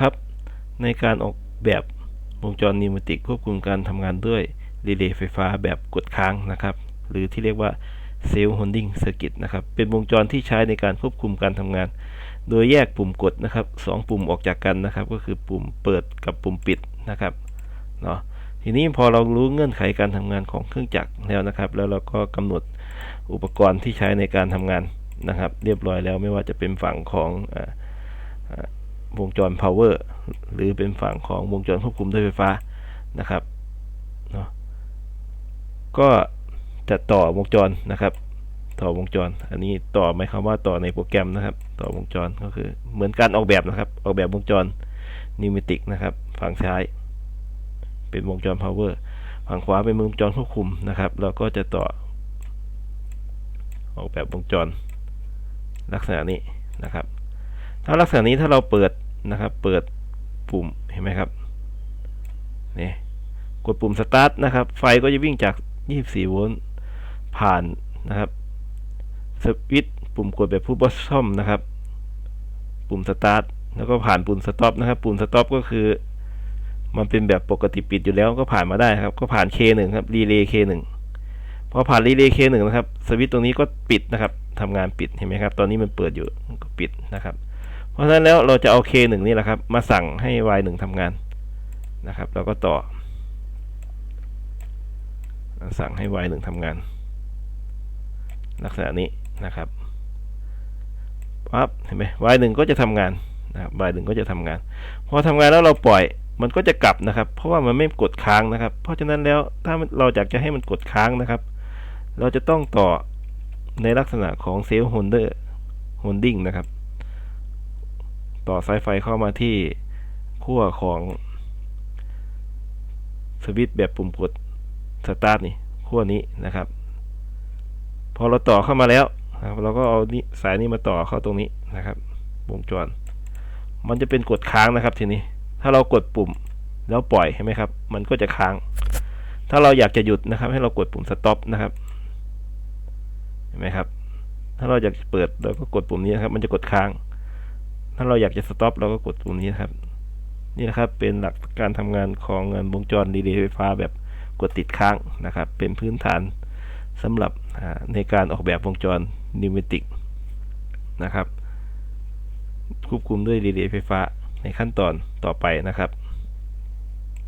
ครับ ในการออกแบบวงจรนิวมติกควบคุมการทำงานด้วยรีเลย์ไฟฟ้าแบบกดค้างนะครับ หรือที่เรียกว่าเซลล์โฮลดิ้งเซอร์กิตนะครับ เป็นวงจรที่ใช้ในการควบคุมการทำงาน โดยแยกปุ่มกดนะครับสองปุ่มออกจากกันนะครับ ก็คือปุ่มเปิดกับปุ่มปิดนะครับเนาะทีนี้พอเรารู้เงื่อนไขการทำงานของเครื่องจักรแล้วนะครับ แล้วเราก็กำหนดอุปกรณ์ที่ใช้ในการทำงานนะครับ เรียบร้อยแล้วไม่ว่าจะเป็นฝั่งของ วงจร power หรือเป็นฝั่งของวงจรควบคุมด้วยไฟฟ้านะครับเนาะก็จะต่อวงจรนะครับ ต่อวงจร อันนี้ต่อหมายความว่าต่อในโปรแกรมนะครับ ต่อวงจรก็คือเหมือนการออกแบบนะครับ ออกแบบวงจรนิวเมติกนะครับ ฝั่งซ้าย เป็นวงจร power ฝั่งขวาเป็นวงจรควบคุมนะครับ เราก็จะต่อ ออกแบบวงจรลักษณะนี้นะครับ ถ้าลักษณะนี้ถ้าเราเปิดนะครับ เปิดปุ่มเห็นไหมครับนี่กดปุ่ม start นะครับ ไฟก็จะวิ่งจาก 24 โวลต์ผ่านนะครับสวิตช์ปุ่มกดแบบพุชบอททอมนะครับ ปุ่ม start แล้วก็ผ่านปุ่ม stop นะครับ ปุ่ม stop ก็คือ มันเป็นแบบปกติปิดอยู่แล้วก็ผ่านมาได้ครับ ก็ผ่าน K1 ครับรีเลย์ K1 พอผ่านรีเลย์ K1 นะครับ สวิตช์ตรงนี้ก็ปิดนะครับทำงานปิดเห็นไหมครับ ตอนนี้มันเปิดอยู่ก็ปิดนะครับ ราะฉะนั้นแล้วเราจะเอา K1 นี่แหละครับ มาสั่งให้ Y1 ทำงานนะครับ เราก็ต่อ สั่งให้ Y1 ทำงาน ลักษณะนี้นะครับปั๊บเห็นไหม Y1 ก็จะทำงานนะครับ Y1 ก็จะทำงาน พอทำงานแล้วเราปล่อยมันก็จะกลับนะครับ เพราะว่ามันไม่กดค้างนะครับ เพราะฉะนั้นแล้วถ้าเราอยากจะให้มันกดค้างนะครับ เราจะต้องต่อในลักษณะของเซลล์โฮลเดอร์โฮลดิ้งนะครับ ต่อสายไฟเข้ามาที่ขั้วของสวิตช์แบบปุ่มกดสตาร์ทนี่ขั้วนี้นะครับ พอเราต่อเข้ามาแล้วนะครับเราก็เอานี้สายนี้มาต่อเข้าตรงนี้นะครับ วงจร มันจะเป็นกดค้างนะครับทีนี้ ถ้าเรากดปุ่มแล้วปล่อยเห็นไหมครับ มันก็จะค้าง ถ้าเราอยากจะหยุดนะครับ ให้เรากดปุ่ม stop นะครับเห็นไหมครับ ถ้าเราอยากเปิดเราก็กดปุ่มนี้นะครับ มันจะกดค้าง ถ้าเราอยากจะสต็อปเราก็กดตรงนี้นะครับ นี่นะครับเป็นหลักการทำงานของงานวงจรรีเลย์ไฟฟ้าแบบกดติดค้างนะครับ เป็นพื้นฐานสำหรับในการออกแบบวงจรนิวเมติกนะครับควบคุมด้วยรีเลย์ไฟฟ้าในขั้นตอนต่อไปนะครับ